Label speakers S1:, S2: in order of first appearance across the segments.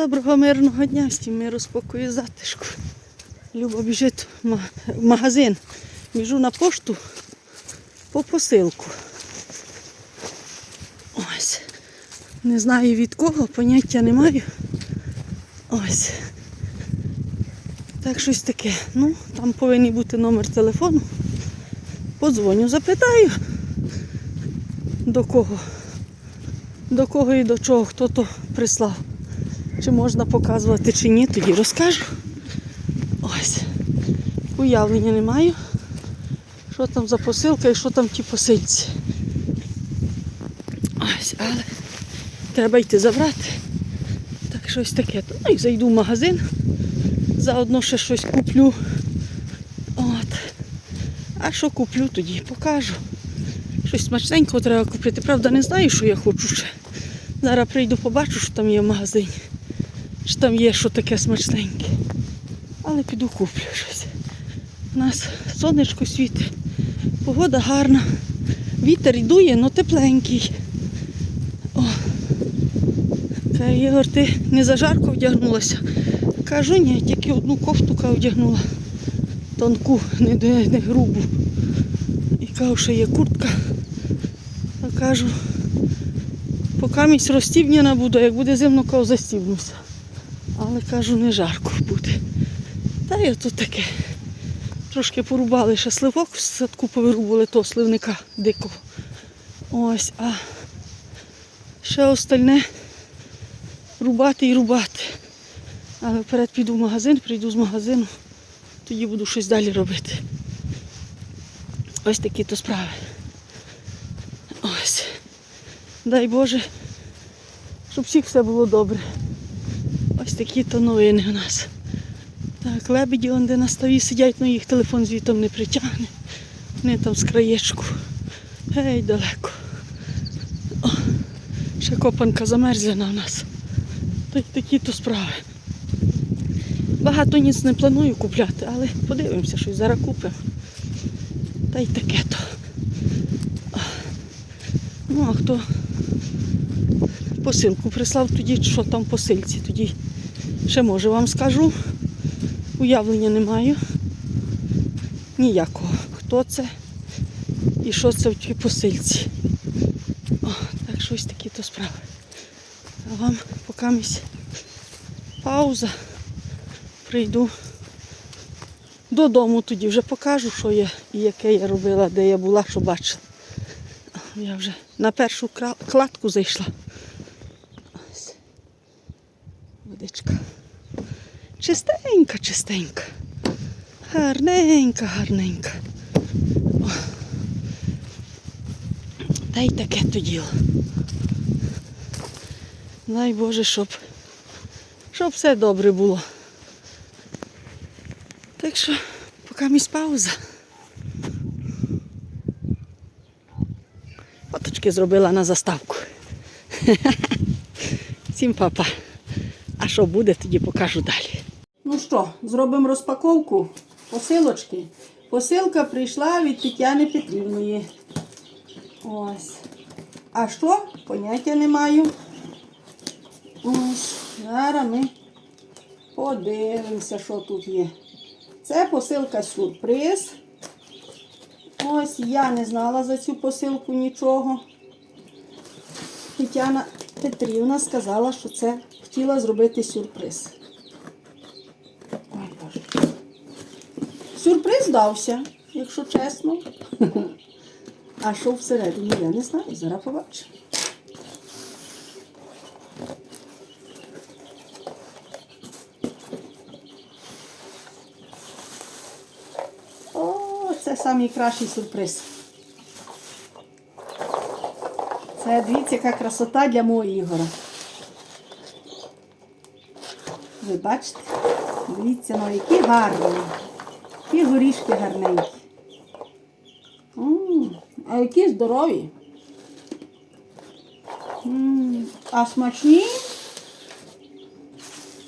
S1: Доброго мирного дня, всім миру, спокою, затишку. Люба біжить в магазин. Біжу на пошту по посилку. Ось. Не знаю від кого, поняття не маю. Ось. Так щось таке. Ну, там повинен бути номер телефону. Подзвоню, запитаю, до кого. До кого і до чого, хто то прислав. Чи можна показувати, чи ні, тоді розкажу. Ось. Уявлення не маю. Що там за посилка і що там ті посильці. Ось, але треба йти забрати. Так щось таке. Ну і зайду в магазин. Заодно ще щось куплю. От. А що куплю, тоді покажу. Щось смачненького треба купити. Правда, не знаю, що я хочу ще. Зараз прийду, побачу, що там є в магазині. Що там є що таке смачненьке. Але піду куплю щось. У нас сонечко світить, погода гарна. Вітер йдує, але тепленький. О. Ігор, ти не зажарко вдягнулася. Кажу, ні, тільки одну кофтука одягнула. Тонку, не, не грубу. І кажу, що є куртка. А кажу, поки місць розстібнена буду, як буде зимно, кажу, застібнуся. Але кажу, не жарко буде. Та й тут таке. Трошки порубали ще сливок, в садку повирубали того сливника дикого. Ось, а ще остальне рубати і рубати. Але вперед піду в магазин, прийду з магазину, тоді буду щось далі робити. Ось такі то справи. Ось. Дай Боже, щоб всіх все було добре. Ось такі то новини у нас. Так, лебеді, он де на ставі сидять, але їх телефон звітом не притягне. Вони там з краєчку. Гей, далеко. О, ще копанка замерзляна у нас. Та такі то справи. Багато ніц не планую купляти, але подивимося, щось зараз купимо. Та й таке то. Ну, а хто посилку прислав тоді, що там в посилці, тоді ще може вам скажу. Уявлення не маю. Ніякого. Хто це і що це в тій посильці. О, так щось такі то справи. А вам поки пауза. Прийду додому тоді вже покажу, що я і яке я робила, де я була, що бачила. Я вже на першу кладку зайшла. Водичка. Чистенька, чистенька. Гарненька, гарненька. О. Та й таке то. Дай Боже, щоб, щоб все добре було. Так що, поки місь пауза. Фоточки зробила на заставку. Всім папа. А що буде, тоді покажу далі. Ну що, зробимо розпаковку посилочки. Посилка прийшла від Тетяни Петрівної. Ось. А що? Поняття не маю. Ось. Зараз ми подивимося, що тут є. Це посилка сюрприз. Ось я не знала за цю посилку нічого. Тетяна Петрівна сказала, що це хотіла зробити сюрприз. Сюрприз вдався, якщо чесно. А що всередині, я не знаю, зараз побачимо. О, це найкращий сюрприз. Це дивіться, яка красота для мого Ігора. Ви бачите? Дивіться, ну які гарні. Які горішки гарненькі. М, А які здорові. М, А смачні?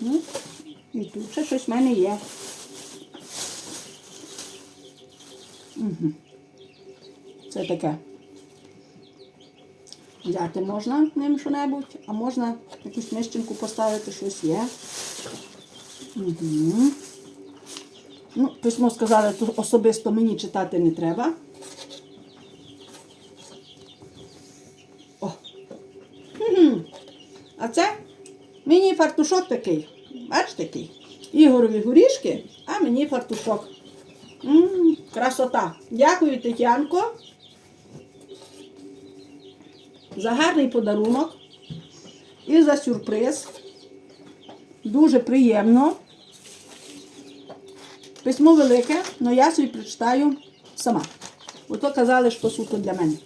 S1: Ну, і тут ще щось в мене є. Угу. Це таке. Взяти можна ним що-небудь, а можна якусь мищенку поставити, щось є. Угу. Ну, письмо сказали, то особисто мені читати не треба. О. Мгм. А це мені фартушок такий. Бачите такий? Ігорові горішки, а мені фартушок. м красота. Дякую, Тетянко. За гарний подарунок і за сюрприз. Дуже приємно. Письмо велике, але я собі прочитаю сама. Ото казали, що суто для мене.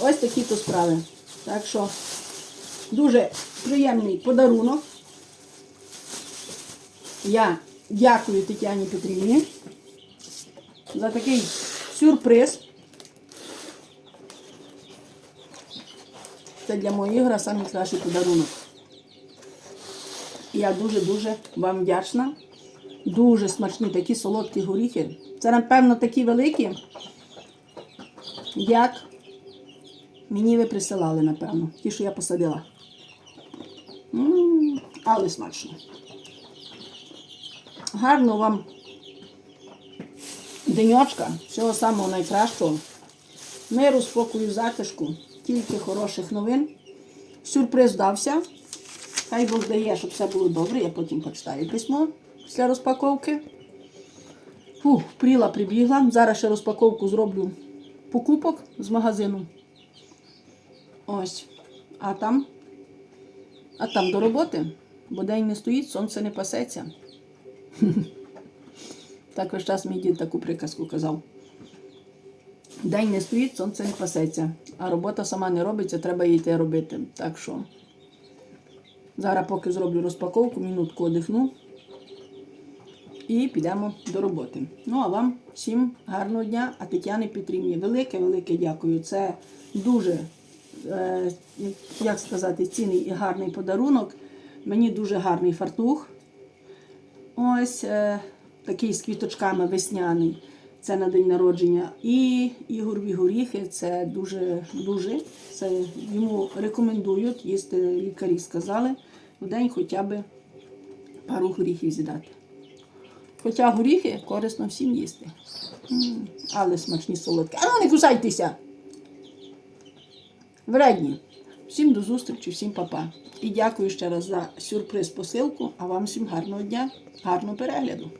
S1: Ось такі то справи. Так що дуже приємний подарунок. Я дякую Тетяні Петрівні за такий сюрприз. Це для моєї ігра найкращий подарунок. Я дуже-дуже вам вдячна. Дуже смачні такі солодкі горіхи. Це, напевно, такі великі, як мені ви присилали, напевно. Ті, що я посадила. м але смачно. Гарно вам деньочка, всього самого найкращого. Миру, спокою, затишку, тільки хороших новин. Сюрприз вдався. Хай Бог дає, щоб все було добре. Я потім почитаю письмо після розпаковки. Фух, пріла прибігла. Зараз ще розпаковку зроблю покупок з магазину. Ось. А там, а там до роботи, бо день не стоїть, сонце не пасеться. Так весь час мій дід таку приказку казав. День не стоїть, сонце не пасеться. А робота сама не робиться, треба їй йти робити. Так що зараз поки зроблю розпаковку, минутку одихну і підемо до роботи. Ну, а вам всім гарного дня, а Тетяні Петрівні велике-велике дякую. Це дуже, е, як сказати, цінний і гарний подарунок. Мені дуже гарний фартух. Ось е, такий з квіточками весняний. Це на день народження. І ігорові горіхи це дуже дуже. Це йому рекомендують їсти. Лікарі сказали в день хоча б пару горіхів з'їдати. Хоча горіхи корисно всім їсти. Але смачні солодкі. А ну не кусайтеся! Вредні. Всім до зустрічі, всім па-па. І дякую ще раз за сюрприз посилку, а вам всім гарного дня, гарного перегляду.